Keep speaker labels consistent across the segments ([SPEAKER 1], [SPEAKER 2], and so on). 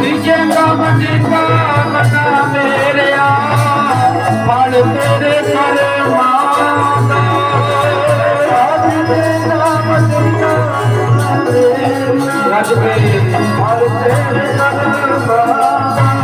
[SPEAKER 1] ਨਿਜੇ ਕਮ ਟਿਕਾਣਾ ਮੇਰਿਆ ਫਲ ਤੇਰੇ ਕਰਮਾਂ ਦਾ ਰਾਜ ਤੇਰਾ ਮਟਿਕਾਣਾ ਮੇਰਿਆ ਰਾਜ ਤੇਰੇ ਫਲ ਤੇਰੇ ਕਰਮਾਂ ਦਾ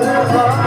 [SPEAKER 1] Bye.